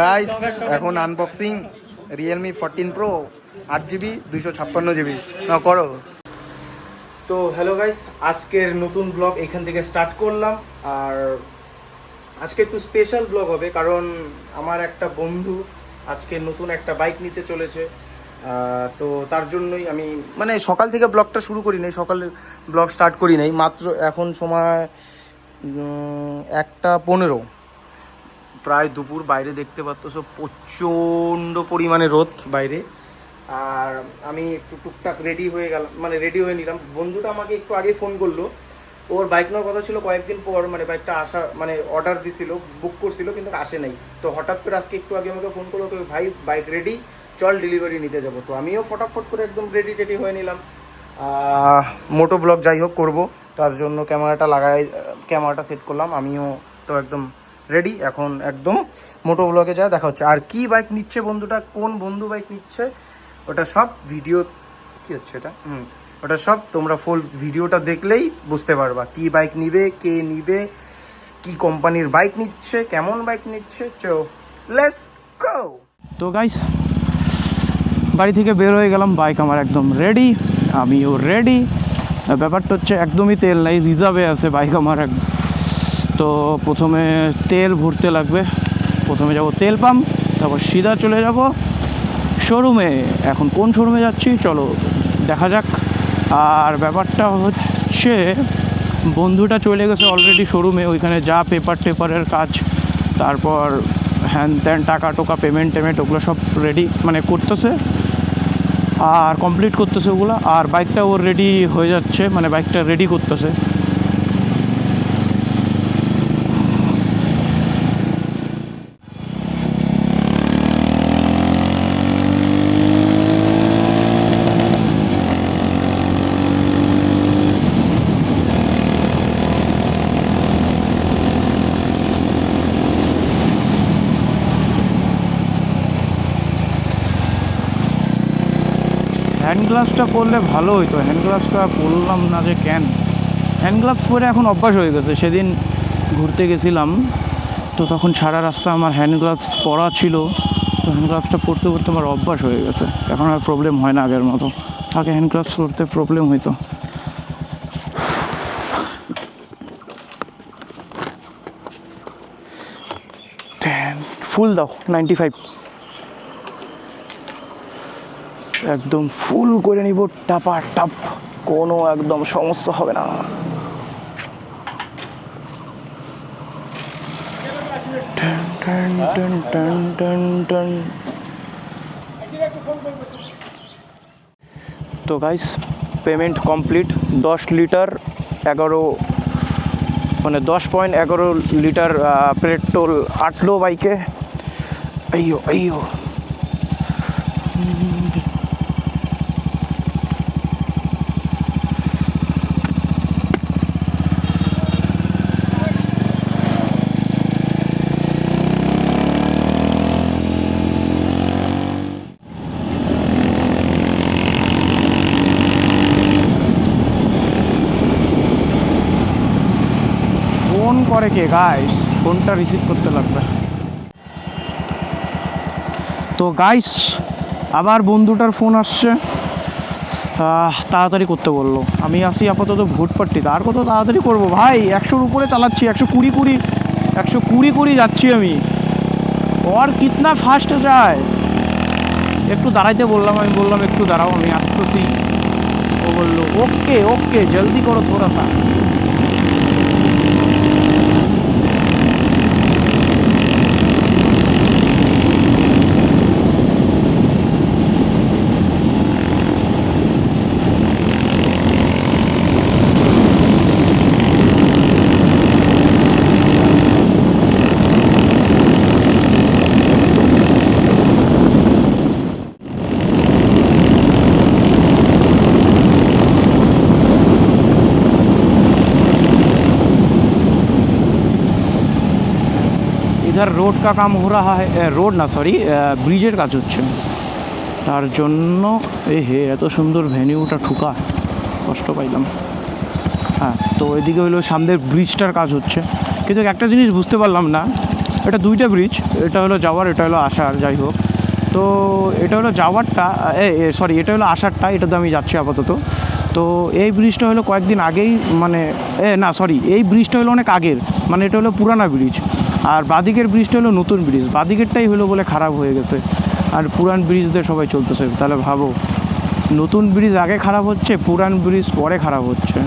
Guys এখন unboxing Realme fourteen pro আট GB দুইশো ছাপ্পান্ন জিবি করো। তো হ্যালো গাইস আজকের নতুন ব্লগ এখান থেকে স্টার্ট করলাম। আর আজকে একটু স্পেশাল ব্লগ হবে কারণ আমার একটা বন্ধু আজকে নতুন একটা বাইক নিতে চলেছে। তো তার জন্যই আমি মানে সকাল থেকে ব্লগটা শুরু করি নাই সকালে ব্লগ স্টার্ট করি নাই মাত্র এখন সময় একটা পনেরো। প্রায় দুপুর বাইরে দেখতে পাচ্ছ সব প্রচণ্ড পরিমাণে রোদ বাইরে। আর আমি একটু টুকটাক রেডি হয়ে গেলাম মানে রেডি হয়ে নিলাম। বন্ধুটা আমাকে একটু আগে ফোন করল। ওর বাইক নেওয়ার কথা ছিল কয়েকদিন পর মানে বাইকটা আসা মানে অর্ডার দিছিল বুক করছিল, কিন্তু আসে নাই। তো হঠাৎ করে আজকে একটু আগে আমাকে ফোন করল ভাই বাইক রেডি চল ডেলিভারি নিতে যাব। তো আমিও ফটাফট করে একদম রেডি টেডি হয়ে নিলাম। মোটো ব্লগ যাই হোক করব, তার জন্য ক্যামেরাটা লাগাই, ক্যামেরাটা সেট করলাম। আমিও তো একদম রেডি এখন একদম মোটো ব্লগে যা দেখা হচ্ছে। আর কি বাইক নিচ্ছে বন্ধুটা? কোন বন্ধু বাইক নিচ্ছে? ওটা সব ভিডিও কি হচ্ছে এটা? হুম। ওটা সব তোমরা ফুল ভিডিওটা দেখলেই বুঝতে পারবা। কি বাইক নিবে, কে নিবে, কি কোম্পানির বাইক নিচ্ছে, কেমন বাইক নিচ্ছে। চো লেটস গো তো গাইস বাড়ি থেকে বের হয়ে গেলাম। বাইক আমার একদম রেডি আমিও রেডি ব্যাপারটা হচ্ছে একদমই তেল নাই রিজার্ভে আছে বাইক আমার এক তো প্রথমে তেল ভরতে লাগবে। প্রথমে যাব তেল পাম্প, তারপর সিধা চলে যাব শোরুমে। এখন কোন শোরুমে যাচ্ছি? চলো, দেখা যাক। আর ব্যাপারটা হচ্ছে, বন্ধুটা চলে গেছে অলরেডি শোরুমে, ওইখানে যা পেপার টেপারের কাজ, তারপর হ্যান ত্যান, টাকা টোকা পেমেন্ট টেমেন্ট, ওগুলো সব রেডি মানে করতেছে। আর কমপ্লিট করতেছে ওগুলো। আর বাইকটা ওর রেডি হয়ে যাচ্ছে মানে বাইকটা রেডি করতেছে। হ্যান্ড গ্লাভসটা পরলে ভালো হইতো। হ্যান্ড গ্লাভসটা পরলাম না যে কেন? হ্যান্ড গ্লাভস পরে এখন অভ্যাস হয়ে গেছে। সেদিন ঘুরতে গেছিলাম, তো তখন সারা রাস্তা আমার হ্যান্ড গ্লাভস পরা ছিল। তো হ্যান্ড গ্লাভসটা পরতে পরতে আমার অভ্যাস হয়ে গেছে। এখন আর প্রবলেম হয় না আগের মতো। আগে হ্যান্ড গ্লাভস পরতে প্রবলেম হইতো। ফুল দাও নাইনটি ফাইভ একদম ফুল করে নিব টাপা টাপ, কোনো একদম সমস্যা হবে না। তো গাইস পেমেন্ট কমপ্লিট দশ লিটার এগারো মানে দশ পয়েন্ট এগারো লিটার পেট্রোল আটলো বাইকে আইয়ো আইয়ো ফোন করে কে? গাইস ফোনটা রিসিভ করতে লাগবে। তো গাইস আবার বন্ধুটার ফোন আসছে। তাড়াতাড়ি করতে বলল। আমি আসি আপাতত ভোটপাট্টিতে। আর কত তাড়াতাড়ি করব? ভাই, একশোর উপরে চালাচ্ছি, একশো কুড়ি কুড়ি, একশো কুড়ি কুড়ি যাচ্ছি আমি। और কিতনা ফাস্ট যায়। একটু দাঁড়াইতে বললাম, আমি বললাম, একটু দাঁড়াও, আমি আসতেছি। ও বলল, ওকে ওকে, জলদি করো, থোড়া সা। इधर रोड का काम हो रहा है এ, রোড না সরি ব্রিজের কাজ হচ্ছে তার জন্য এ হে এত সুন্দর ভেনিউটা ঠুকা কষ্ট পাইলাম হ্যাঁ তো এদিকে হলো সামনের ব্রিজটার কাজ হচ্ছে কিন্তু একটা জিনিস বুঝতে পারলাম না এটা দুইটা ব্রিজ এটা হলো যাওয়ার এটা হলো আসার যাই হোক তো এটা হলো যাওয়ারটা সরি এটা হলো আসারটা এটাতে আমি যাচ্ছি আপাতত তো এই ব্রিজটা হলো কয়েকদিন আগেই মানে এ না সরি এই ব্রিজটা হলো অনেক আগের মানে এটা হলো পুরানা ব্রিজ আর বাদিকের ব্রিজটা হলো নতুন ব্রিজ বাদিকেরটাই হলো বলে খারাপ হয়ে গেছে। আর পুরান ব্রিজ দিয়ে সবাই চলতেছে। তাহলে ভাবো, নতুন ব্রিজ আগে খারাপ হচ্ছে, পুরান ব্রিজ পরে খারাপ হচ্ছে?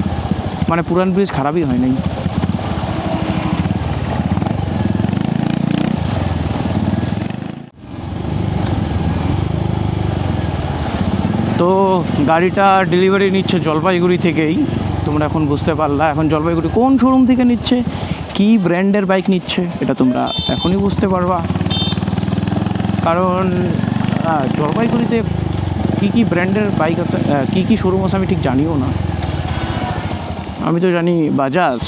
মানে পুরান ব্রিজ খারাপই হয় নাই তো গাড়িটা ডেলিভারি নিচ্ছে জলপাইগুড়ি থেকেই। তোমরা এখন বুঝতে পারলা, এখন জলপাইগুড়ি কোন শোরুম থেকে নিচ্ছে? কী ব্র্যান্ডের বাইক নিচ্ছে, এটা তোমরা এখনই বুঝতে পারবা। কারণ জলপাইগুড়িতে কী কী ব্র্যান্ডের বাইক আছে কী কী শোরুম আছে আমি ঠিক জানিও না। আমি তো জানি বাজাজ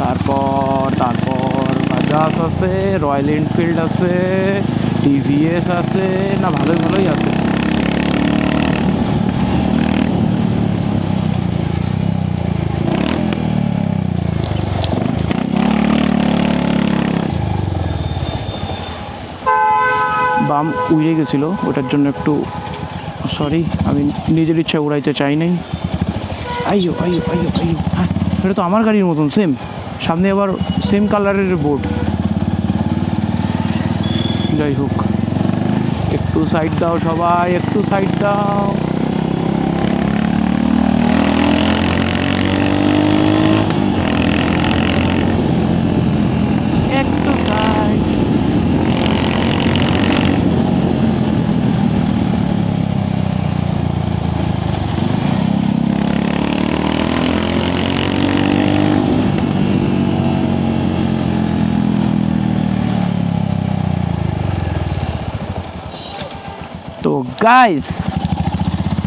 তারপর তারপর বাজাজ আছে রয়্যাল এনফিল্ড আছে টিভিএস আছে, না ভালোই ভালোই আছে। বাম উড়ে গেছিল, ওটার জন্য একটু সরি আমি নিজের ইচ্ছা উড়াইতে চাই নাই। আইও আইও আইও আইও হ্যাঁ এটা তো আমার গাড়ির মতন সেম সামনে আবার সেম কালারের বোর্ড যাই হোক, একটু সাইড দাও সবাই, একটু সাইড দাও একটু সাইড তো গাইস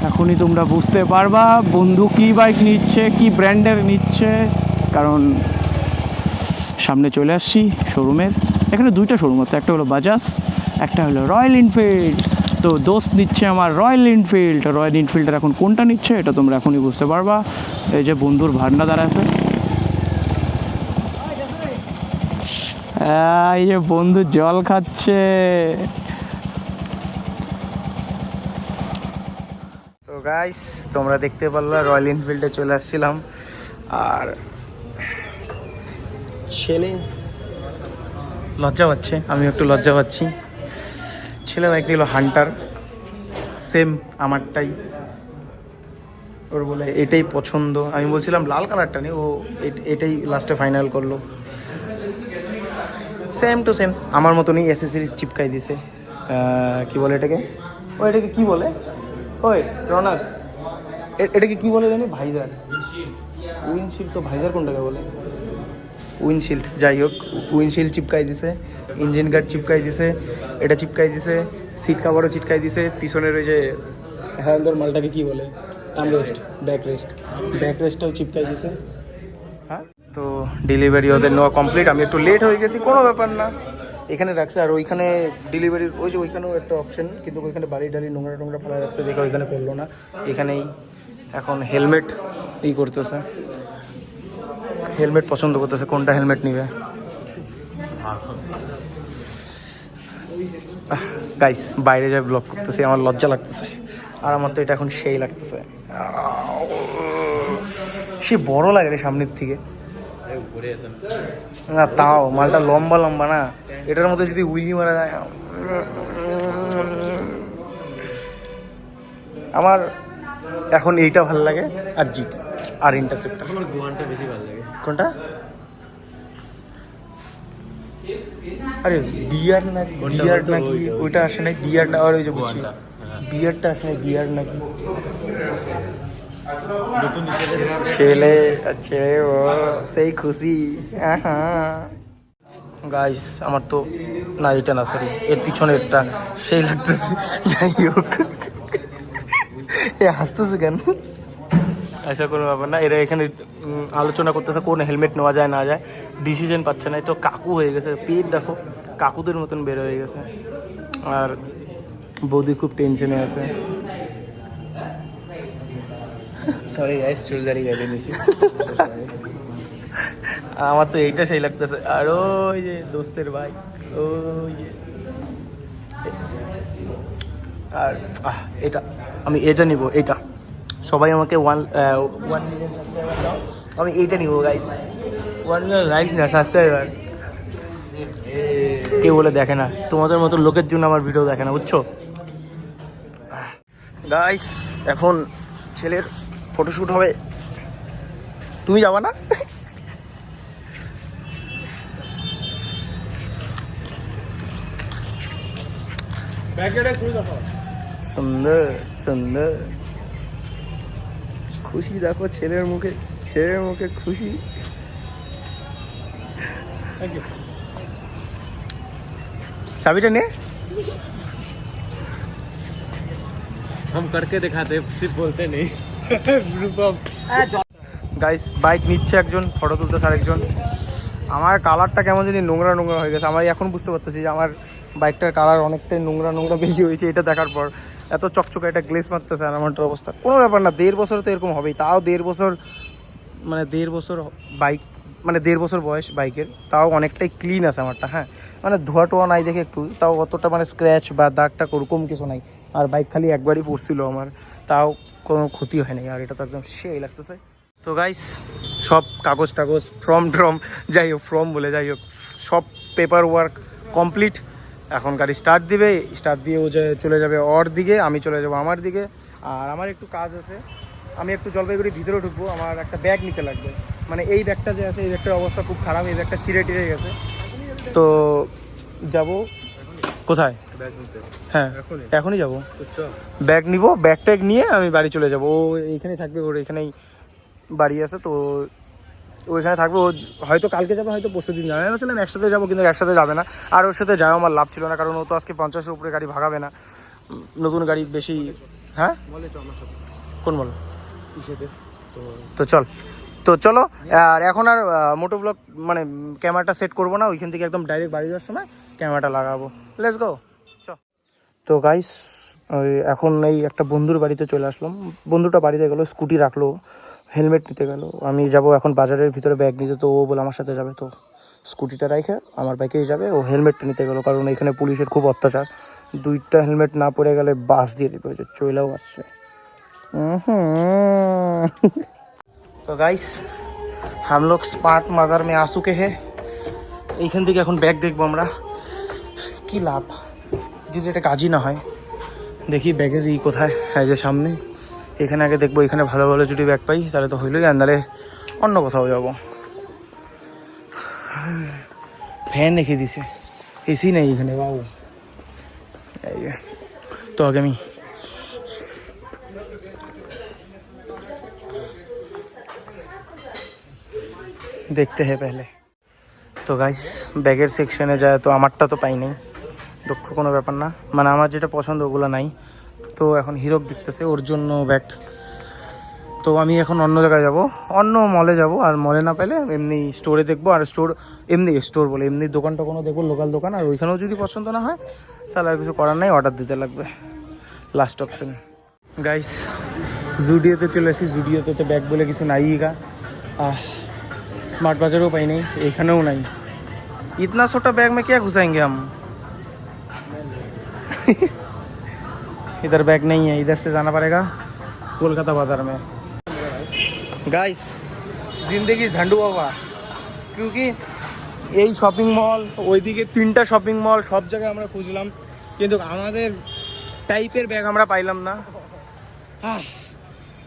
এখনই তোমরা বুঝতে পারবা বন্ধু কী বাইক নিচ্ছে, কি ব্র্যান্ডের নিচ্ছে। কারণ সামনে চলে আসছি শোরুমের এখানে দুইটা শোরুম আছে, একটা হলো বাজাজ একটা হলো রয়্যাল এনফিল্ড তো দোস্ত নিচ্ছে আমার রয়্যাল এনফিল্ড রয়্যাল এনফিল্ডের এখন কোনটা নিচ্ছে, এটা তোমরা এখনই বুঝতে পারবা। এই যে বন্ধুর ভান্ডা ভান্ডাদার আছে। এই যে বন্ধু জল খাচ্ছে। গাইস তোমরা দেখতে পারলা রয়্যাল এনফিল্ডে চলে আসছিলাম। আর ছেলে লজ্জা পাচ্ছে আমি একটু লজ্জা পাচ্ছি। ছেলে বাইক নিল হান্টার সেম আমারটাই। ওর বলে এটাই পছন্দ। আমি বলছিলাম, লাল কালারটা নেই ও এট- এটাই লাস্টে ফাইনাল করল। সেম টু সেম আমার মতনই এসএসরিজ চিপকাই দিছে। কি বলে এটাকে? ও এটাকে কি বলে? ওই, রনার, এ- এটাকে কি বলে জানি? ভাইজার। উইন্ডশিল্ড তো ভাইজার কোনটাকে বলে? উইন্ডশিল্ড, যাই হোক, উইন্ডশিল্ড চিপকাই দিছে, ইঞ্জিন গার্ড চিপকাই দিছে, এটা চিপকাই দিছে, সিট কাভারও চিপকাই দিছে, পিছনের ওই যে হ্যান্ডর মালটাকে কি বলে? আর্মরেস্ট ব্যাক রেস্ট, ব্যাক রেস্টটাও চিপকাই দিছে। হ্যাঁ তো ডেলিভারি ওদের নেওয়া কমপ্লিট আমি একটু লেট হয়ে গেছি, কোনো ব্যাপার না। এখানে রাখছে, আর ওইখানে ডেলিভারির ওই যে ওইখানেও একটা অপশন কিন্তু ওইখানে বালি ডালি, নোংরা টোংরা ফেলা রাখছে, দেখে ওইখানে করল না। এখানেই এখন হেলমেট ই করতেছে। হেলমেট পছন্দ করতেছে, কোনটা হেলমেট নিবে? গাইস বাইরে যাই ব্লগ করতেছি, আমার লজ্জা লাগতেছে। আর আমার তো এটা এখন সেই লাগতেছে। সে বড় লাগে রে সামনের থেকে। না তাও মালটা লম্বা লম্বা না। এটার মধ্যে যদি উইলি মারা যায় আমার এখন এইটা ভালো লাগে আর জিটি আর ইন্টারসেপ্টটা আমার গোয়ানটা বেশি ভালো লাগে। কোনটা? আরে বিয়ার না বিয়ার? নাকি? ওইটা, আসে না বিয়ার না আর ওই যে বলছি। হ্যাঁ। বিয়ারটা আসে না বিয়ার নাকি? ছেলে ছেলে, ও, সেই খুশি। গাইস আমার তো না এটা না সরি এর পিছনেরটা সেই লাগতেছে, যাই হোক। এ হাসতেছে কেন? আশা কোনো ব্যাপার না, এরা এখানে আলোচনা করতেছে কোন হেলমেট নেওয়া যায়, না যায় ডিসিশন পাচ্ছে না। তো কাকু হয়ে গেছে, পেট দেখো, কাকুদের মতন বের হয়ে গেছে। আর বৌদি খুব টেনশনে আছে। সরি গাইস চুল দাড়ি বেঁধে নিয়েছি আমার তো এইটা সেই লাগতেছে। আর ওই যে দোস্তের ভাই ওই যে। আর এটা আমি এটা নিব এটা। সবাই আমাকে ওয়ান ওয়ান মিলিয়ন আমি এইটা নিব গাইস ওয়ান মিলিয়ন লাইক না সাবস্ক্রাইবার কেউ বলে দেখে না। তোমাদের মতো লোকের জন্য আমার ভিডিও দেখে না বুঝছ? গাইস এখন ছেলের ফটোশ্যুট হবে তুমি যাবা না সুন্দর সুন্দর খুশি দেখো ছেলের মুখে ছেলের মুখে খুশি চাবিটা নে हम करके दिखाते सिर्फ बोलते नहीं গাইস বাইক নিচ্ছে একজন ফটো তুলতেছে আরেকজন। আমার কালারটা কেমন জানি নোংরা নোংরা হয়ে গেছে। আমার এখন বুঝতে পারতেছি যে আমার বাইকটার কালার অনেকটাই নোংরা নোংরা বেশি হয়েছে, এটা দেখার পর। এত চকচকে একটা গ্লেস মারতেছে আর আমারটার অবস্থা। কোনো ব্যাপার না, দেড় বছর তো এরকম হবেই। তাও দেড় বছর মানে দেড় বছর বাইক মানে দেড় বছর বয়স বাইকের তাও অনেকটাই ক্লিন আছে আমারটা হ্যাঁ। মানে ধোয়া টোয়া নাই দেখে একটু, তাও অতটা মানে স্ক্র্যাচ বা দাগটা ওরকম কিছু নাই। আর বাইক খালি একবারই পড়ছিল আমার, তাও কোনো ক্ষতি হয় নাই, আর এটা তো একদম সেই লাগতেছে। তো গাইস সব কাগজ টাগজ ফর্ম ট্রম যাই হোক ফর্ম বলে যাই হোক, সব পেপার ওয়ার্ক কমপ্লিট এখন গাড়ি স্টার্ট দিবে স্টার্ট দিয়ে ও যে চলে যাবে ওর দিকে, আমি চলে যাব আমার দিকে। আর আমার একটু কাজ আছে, আমি একটু জলপাইগুড়ির ভিতরে ঢুকবো, আমার একটা ব্যাগ নিতে লাগবে। মানে এই ব্যাগটা যে আছে, এই ব্যাগটার অবস্থা খুব খারাপ, এই ব্যাগটা ছিঁড়ে টিড়ে গেছে। তো যাব কোথায়? হ্যাঁ। এখনই? যাব। ব্যাগ নিব ব্যাগ ট্যাগ নিয়ে আমি বাড়ি চলে যাব। ও এইখানেই থাকবে ওর এখানেই বাড়ি আছে তো ওইখানে থাকবে। ও হয়তো কালকে যাবে হয়তো পরশু দিন যাবে। আমি একসাথে যাব কিন্তু একসাথে যাবে না। আর ওর সাথে যাওয়া আমার লাভ ছিল না কারণ ও তো আজকে পঞ্চাশের উপরে গাড়ি ভাগাবে না। নতুন গাড়ি বেশি হ্যাঁ? কোন বল? তো তো চল। তো চলো আর এখন আর মোটো ব্লগ মানে ক্যামেরাটা সেট করব না। ওইখান থেকে একদম ডাইরেক্ট বাড়ি যাওয়ার সময় ক্যামেরাটা লাগাবো। লেস গো চ। তো গাইস ওই এখন এই একটা বন্ধুর বাড়িতে চলে আসলাম। বন্ধুটা বাড়িতে গেলো স্কুটি রাখল হেলমেট নিতে গেল। আমি যাব এখন বাজারের ভিতরে ব্যাগ নিতে তো ও বলে আমার সাথে যাবে। তো স্কুটিটা রাখে আমার বাইকেই যাবে ও হেলমেটটা নিতে গেলো। কারণ এখানে পুলিশের খুব অত্যাচার। দুইটা হেলমেট না পরে গেলে বাস দিয়ে দিবে ওই যে চলেও আসছে। তো গাইস হামলোক স্মার্ট মাজার মেয়ে আসুকে হে। এইখান থেকে এখন ব্যাগ দেখব আমরা। কি লাভ? যদি এটা কাজই না হয়। দেখি ব্যাগের ই কোথায়? এই যে সামনে। এখানে আগে দেখব, এখানে ভালো ভালো যদি ব্যাগ পাই, তাহলে তো হইলই, আর নাহলে অন্য কোথাও যাব। ফ্যান রেখে দিছে। এসি নেই এখানে, বাবু। তো আগে আমি দেখতে হে পেলে তো গাইস ব্যাগের সেকশনে যায়, তো আমারটা তো পাই নাই। দুঃখ কোনো ব্যাপার না। মানে আমার যেটা পছন্দ ওগুলো নাই। তো এখন হিরোপ দেখতেছে, ওর জন্য ব্যাগ তো আমি এখন অন্য জায়গায় যাব। অন্য মলে যাব, আর মলে না পেলে এমনি স্টোরে দেখব। আর স্টোর এমনি স্টোর বলে, এমনি দোকান টোকানও দেখব লোকাল দোকান। আর ওইখানেও যদি পছন্দ না হয়, তাহলে আর কিছু করার নাই অর্ডার দিতে লাগবে। লাস্ট অপশন গাইস জুডিওতে চলে আসি। জুডিওতে তো ব্যাগ বলে কিছু নাই গা। আহ স্মার্ট বাজারও পাই নাই, এখানেও নাই। ইতনা ছোটা ব্যাগ মে কে ঘুষাইঙ্গে আমি? इधर बैग नहीं है इधर से जाना पड़ेगा कोलकाता बाजार में गाइस जिंदगी झंडू हुआ क्योंकि এই শপিং মল ওইদিকে তিনটা শপিং মল সব জায়গায় আমরা খুঁজলাম কিন্তু আমাদের টাইপের ব্যাগ আমরা পাইলাম না আহ,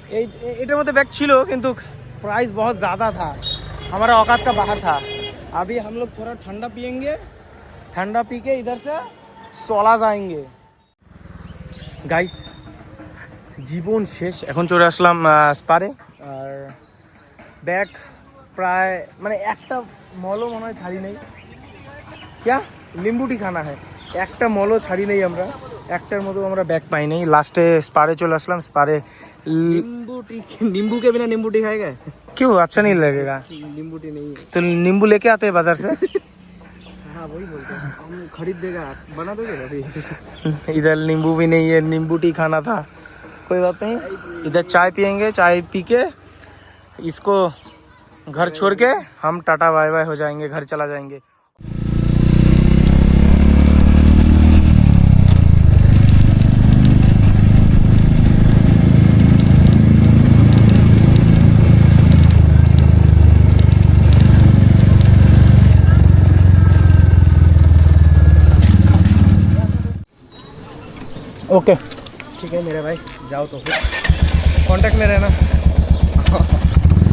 এই এ- এটার মধ্যে ব্যাগ ছিল কিন্তু प्राइस बहुत ज़्यादा था हमारा औकात का बाहर था अभी हम लोग थोड़ा ठंडा पियेंगे ठंडा पी के इधर से सोला जाएंगे গাইস জীবন শেষ এখন চলে আসলাম আহ, স্পারে আর ব্যাগ প্রায় মানে একটা মলও মনে হয় ছাড়ি নেই ক্যা লিম্বুটি খানা হয় একটা মলও ছাড়ি নেই আমরা একটার মতো আমরা ব্যাগ পাই নাই লাস্টে স্পারে চলে আসলাম স্পারে नींबू टी नींबू के बिना नींबू टी खाएगा क्यों अच्छा नहीं लगेगा नींबू टी नहीं है तो नींबू लेके आते हैं बाजार से हाँ वही बोलते हैं। हम खरीद देगा बना दोगे अभी? इधर नींबू भी नहीं है, नींबू टी खाना था। कोई बात नहीं, इधर चाय पियेंगे, चाय पी के इसको घर छोड़ के हम टाटा बाय बाय हो जाएँगे, घर चला जाएँगे। ओके ठीक है मेरे भाई जाओ तो फिर कांटेक्ट में रहना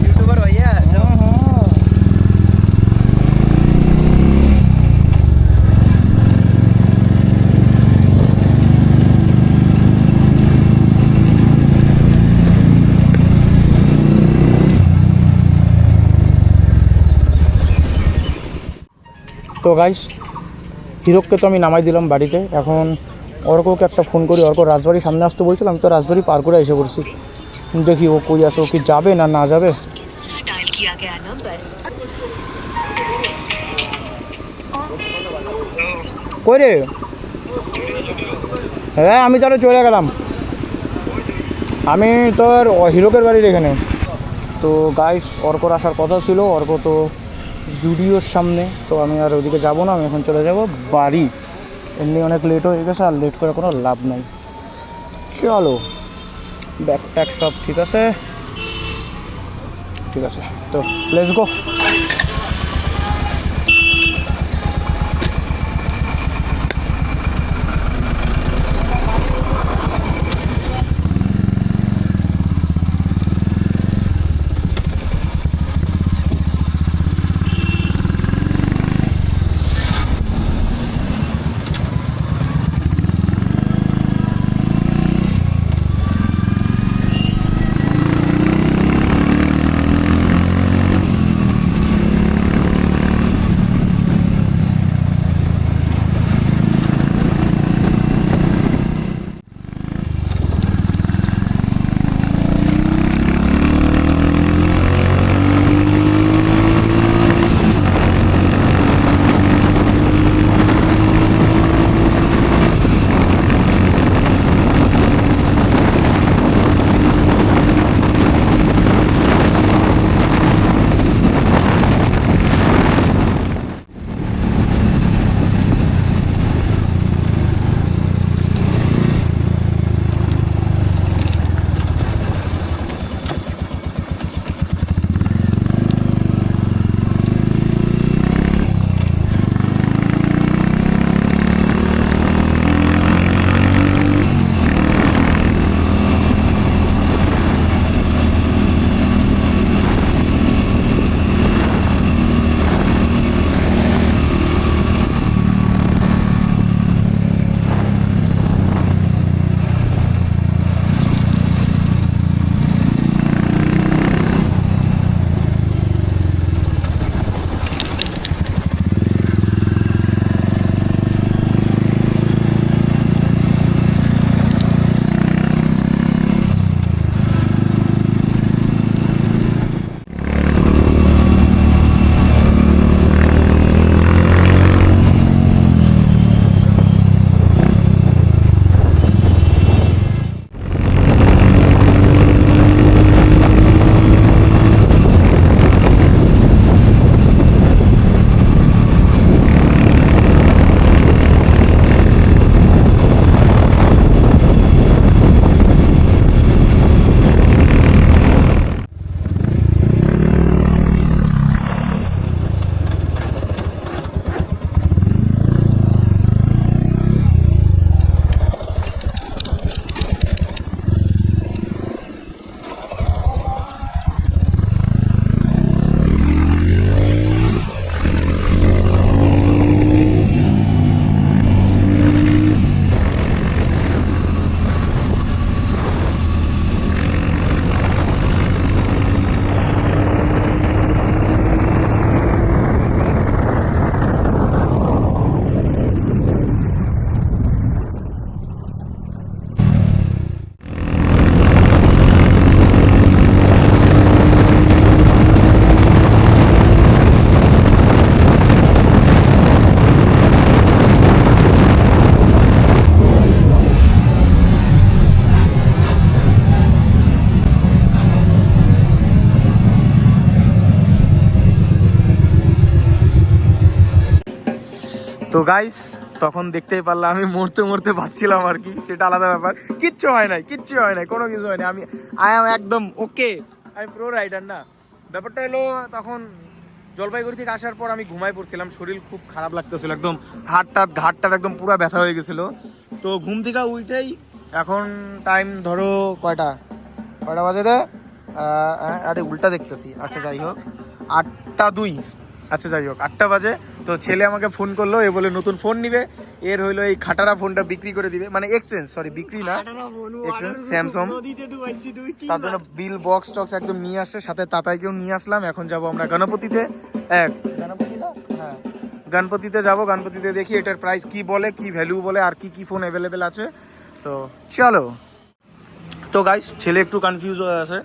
यूट्यूबर भैया जाओ তো গাইস হিরোককে তো আমি নামাই দিলাম বাড়িতে এখন অর্ককে একটা ফোন করি অর্ক রাজবাড়ি সামনে আসতে বলছিলাম, তো রাজবাড়ি পার করে এসে পড়ছি। দেখি ও কই আছে, ও কি যাবে না না যাবে? কই রে? হ্যাঁ আমি তাহলে চলে গেলাম। আমি তোর হিরোকের বাড়ির এখানে। তো গাইস অর্ক আসার কথা ছিল অর্ক তো জুডিওর সামনে। তো আমি আর ওদিকে যাব না, আমি এখন চলে যাব বাড়ি। এমনি অনেক লেট হয়ে গেছে, আর লেট করে কোনো লাভ নাই। চলো ব্যাগ ট্যাগ সব ঠিক আছে? ঠিক আছে, তো লেটস গো গাইস তখন দেখতেই পারলাম, আমি মরতে মরতে পাচ্ছিলাম আর কি, সেটা আলাদা ব্যাপার। কিচ্ছু হয় নাই, কিচ্ছু হয় নাই, কোনো কিছু হয় নাই। আমি আই এম একদম ওকে আমি প্রো রাইডার না। ব্যাপারটা হলো, তখন জলপাইগুড়ি থেকে আসার পর আমি ঘুমাই পড়ছিলাম, শরীর খুব খারাপ লাগতেছিল, একদম হাতটা ঘাটটার একদম পুরো ব্যথা হয়ে গেছিল। তো ঘুম থেকে উঠেই এখন টাইম ধরো কয়টা? কয়টা বাজে রে? আরে উল্টা দেখতেছি। আচ্ছা যাই হোক। আটটা দুই। আচ্ছা যাই হোক, আটটা বাজে। তো ছেলে আমাকে ফোন করল এ বলে নতুন ফোন নিবে। এর হইল এই খাটারা ফোনটা বিক্রি করে দিবে। মানে এক্সচেঞ্জ সরি বিক্রি না। এক্সচেঞ্জ স্যামসং তার জন্য বিল বক্স টক্স একদম নিয়ে আসছে সাথে তাতাইকেও নিয়ে আসলাম। এখন যাব আমরা গণপতিতে। এক গণপতি না? হ্যাঁ। গণপতিতে যাব গণপতিতে দেখি এটার প্রাইস কি বলে কি ভ্যালু বলে আর কি কি ফোন অ্যাভেলেবেল আছে। তো চলো। তো গাইস ছেলে একটু কনফিউজ হয়ে আছে।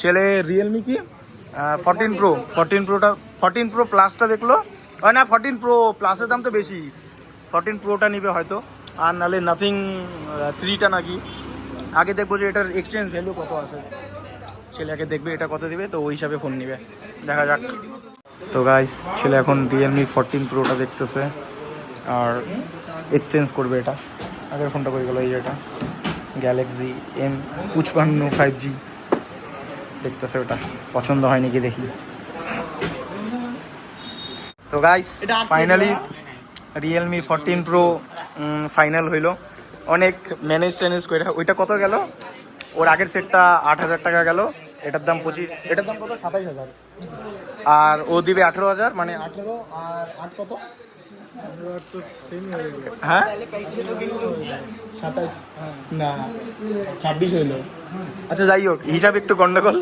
ছেলে রিয়েলমি কি? ফোরটিন প্রো ফোরটিন প্রোটা ফোরটিন প্রো প্লাসটা দেখল। না ফোরটিন প্রো প্লাসের দাম তো বেশি। ফোরটিন প্রোটা নিবে হয়তো। আর নালে নাথিং থ্রিটা নাকি। আগে দেখব যে এটার এক্সচেঞ্জ ভ্যালু কত আছে। ছেলে আগে দেখবে এটা কত দিবে, তো ওই হিসাবে ফোন নিবে। দেখা যাক। তো গাইস ছেলে এখন রিয়েলমি ফোরটিন প্রোটা দেখতেছে। আর এক্সচেঞ্জ করবে এটা। আগের ফোনটা করে গেল এই এটা? গ্যালাক্সি এম পঁচপান্ন ফাইভ জি দেখতেছে ওটা। পছন্দ হয় নাকি দেখি। তো guys finally Realme fourteen Pro final হইল। অনেক ম্যানেজ ট্যানেজ করে। ওইটা কত গেল? ওর আগের সেটটা আট হাজার টাকা গেল। এটার দাম পঁচিশ এটার দাম কত? সাতাইশ হাজার। আর ও দিবে আঠেরো হাজার মানে আঠেরো আর আট কত? হ্যাঁ? সাতাইশ। না ছাব্বিশ হইল। আচ্ছা যাই হোক হিসাব একটু গন্ডগোল।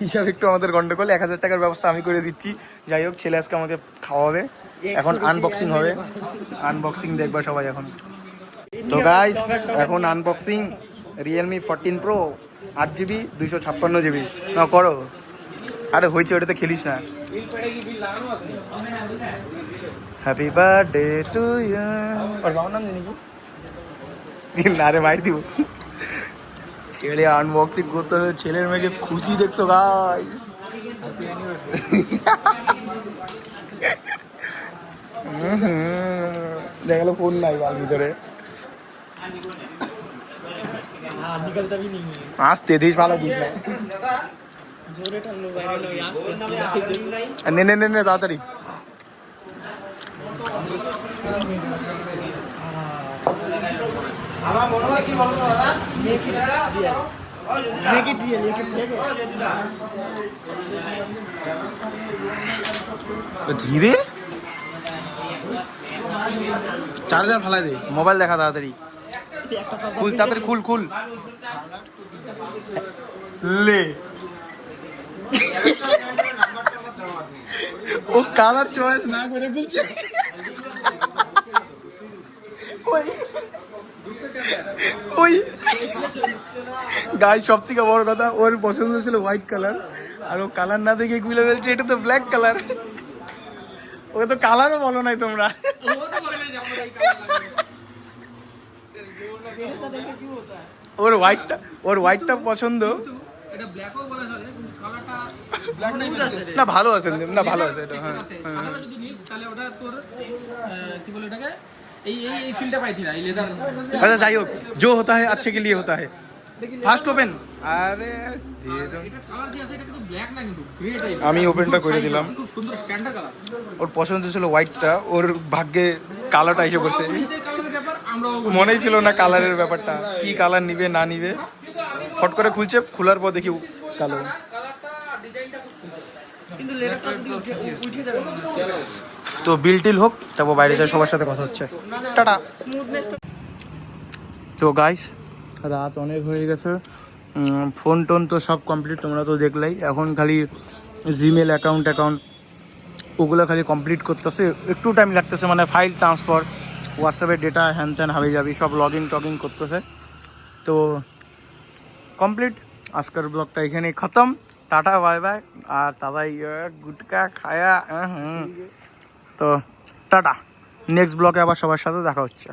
হিসাব একটু আমাদের গন্ডগোল এক হাজার টাকার ব্যবস্থা আমি করে দিচ্ছি। যাই হোক ছেলে আজকে আমাকে খাওয়াবে। এখন আনবক্সিং হবে। আনবক্সিং দেখবা সবাই এখন। তো গাইস এখন আনবক্সিং রিয়েলমি ফোরটিন প্রো আট জিবি দুইশো ছাপ্পান্ন জিবি না করো। আরে হয়েছে ওটাতে খেলিস না। হ্যাপি বার্থডে টু ইউ ওর বাবার নাম জানি কি? না রে মাইর দিব। ছেলে আনবক্সিং করতেছে ছেলের মেয়েকে খুশি দেখছ গাইস দেখা গেল ফোন নাই বাল ভিতরে। আসতে দিস ভালো দিস না। নে নে নে নে তাড়াতাড়ি ধীরে? চার্জার ফালাই দে মোবাইল দেখা তাড়াতাড়ি। খুল তাড়াতাড়ি খুল খুল। লে। ও কালার চয়েস না করে বলছে ওই। ওই গাই সব থেকে বড় কথা, ওর পছন্দ ছিল হোয়াইট কালার আর ও কালার না দেখে গুলে বলছে এটা তো ব্ল্যাক কালার ওকে তো কালারও বলো নাই তোমরা। ওর হোয়াইটটা ওর হোয়াইটটা পছন্দ। না, ভালো আছে, না, ভালো আছে, এটা হ্যাঁ সাদাটা যদি নিস তাহলে ওটা তোর আহ, কি বলে এটাকে এই এই এই ফিলটা পাইতি না এই লেদার अच्छा যাই হোক जो होता है अच्छे के लिए होता है ফার্স্ট ওপেন আরে দিয়ে দাও। এটা কালার দিয়ে আছে এটা কিন্তু ব্ল্যাক না কিন্তু গ্রে টাইপ আমি ওপেনটা করে দিলাম খুব সুন্দর স্ট্যান্ডার্ড কালার ওর পছন্দ ছিল হোয়াইটটা ওর ভাগ্যে কালারটা এসে পড়ছে যে কালারের ব্যাপার আমরাও বলি। মনেই ছিল না কালারের ব্যাপারটা কি কালার নিবে না নিবে ফট করে খুলছে খোলার পর দেখি কালো কালারটা ডিজাইনটা খুব সুন্দর কিন্তু তো বিল টিল হোক, তারপর বাইরে যায় সবার সাথে কথা হচ্ছে। টাটা। তো গাইস রাত অনেক হয়ে গেছে। ফোন টোন তো সব কমপ্লিট তোমরা তো দেখলেই। এখন খালি জিমেল অ্যাকাউন্ট অ্যাকাউন্ট ওগুলো খালি কমপ্লিট করতেছে। একটু টাইম লাগতেছে মানে ফাইল ট্রান্সফার হোয়াটসঅ্যাপের ডেটা হ্যান ত্যান হাবি যাবি, সব লগ ইন টগ ইন করতেছে। তো কমপ্লিট আজকের ব্লগটা এখানেই খতম। টাটা বাই বাই আর তাবাই গুটকা খায়া হুম। তো টাটা নেক্সট ব্লকে আবার সবার সাথে দেখা হচ্ছে।